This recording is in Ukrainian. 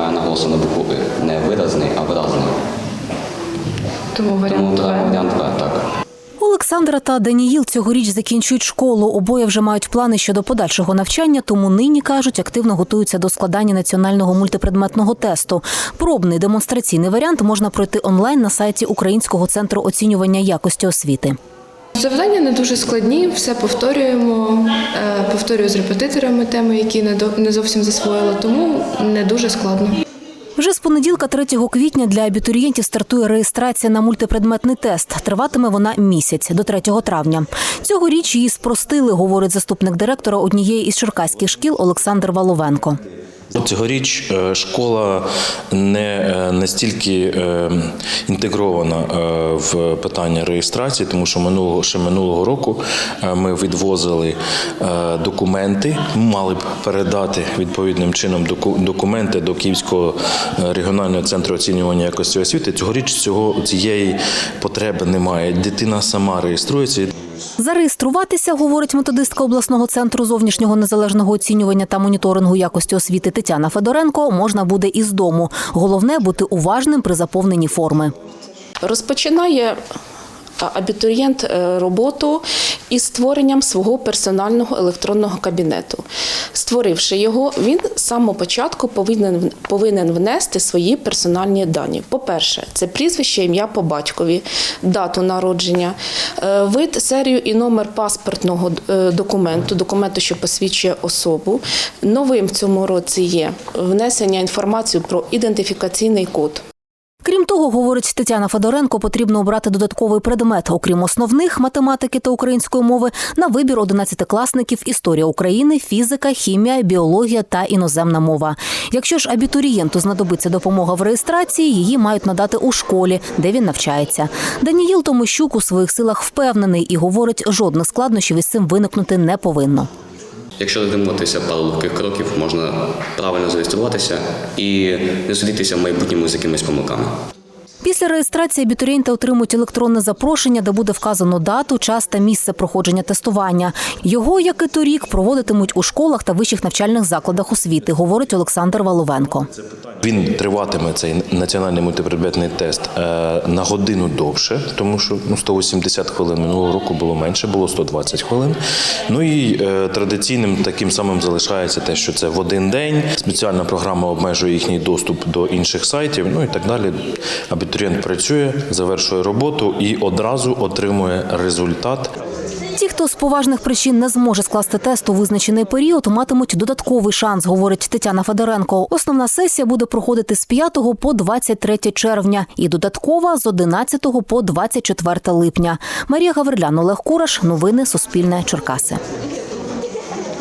має наголосу на букву «и». Не виразний, а виразний. Тому Тому варіант та, Б. варіант В, так. Олександра та Даніїл цьогоріч закінчують школу. Обоє вже мають плани щодо подальшого навчання, тому нині кажуть, активно готуються до складання національного мультипредметного тесту. Пробний демонстраційний варіант можна пройти онлайн на сайті Українського центру оцінювання якості освіти. Завдання не дуже складні, все повторюємо. Е, Повторюю з репетиторами теми, які не зовсім засвоїла, тому не дуже складно. Вже з понеділка, 3 квітня, для абітурієнтів стартує реєстрація на мультипредметний тест. Триватиме вона місяць до 3 травня. Цьогоріч її спростили, говорить заступник директора однієї із черкаських шкіл Олександр Валовенко. Цьогоріч е, школа не е, настільки е, інтегрована в питання реєстрації, тому що минулого ще минулого року ми відвозили документи, мали б передати відповідним чином доку- документи до Київського регіонального центру оцінювання якості освіти. Цьогоріч цього цієї потреби немає. Дитина сама реєструється. Зареєструватися, говорить методистка обласного центру зовнішнього незалежного оцінювання та моніторингу якості освіти Тетяна Федоренко, можна буде із дому. Головне бути уважним при заповненні форми. Розпочинає абітурієнт е, роботу із створенням свого персонального електронного кабінету. Створивши його, він з самого початку повинен, повинен внести свої персональні дані. По-перше, це прізвище, ім'я по батькові, дату народження, вид, серію і номер паспортного е, документу, документу, що посвідчує особу. Новим в цьому році є внесення інформації про ідентифікаційний код. Того, говорить Тетяна Федоренко, потрібно обрати додатковий предмет, окрім основних математики та української мови, на вибір одинадцятикласників історія України, фізика, хімія, біологія та іноземна мова. Якщо ж абітурієнту знадобиться допомога в реєстрації, її мають надати у школі, де він навчається. Даніїл Томощук у своїх силах впевнений і говорить, жодних складнощів із цим виникнути не повинно. Якщо дотримуватися пару легких кроків, можна правильно зареєструватися і не судитися в майбутньому з якимись помилками. Після реєстрації абітурієнти отримують електронне запрошення, де буде вказано дату, час та місце проходження тестування. Його, як і торік, проводитимуть у школах та вищих навчальних закладах освіти, говорить Олександр Валовенко. Він триватиме цей національний мультипредметний тест е, на годину довше, тому що ну 180 хвилин минулого року було менше, було 120 хвилин. Ну і е, традиційним таким самим залишається те, що це в один день. Спеціальна програма обмежує їхній доступ до інших сайтів. Ну і так далі. Абітурієнт працює, завершує роботу і одразу отримує результат. Ті, хто з поважних причин не зможе скласти тест у визначений період, матимуть додатковий шанс, говорить Тетяна Федоренко. Основна сесія буде проходити з 5 по 23 червня і додаткова з 11 по 24 липня. Марія Гаврилян, Олег Кураш. Новини Суспільне. Черкаси.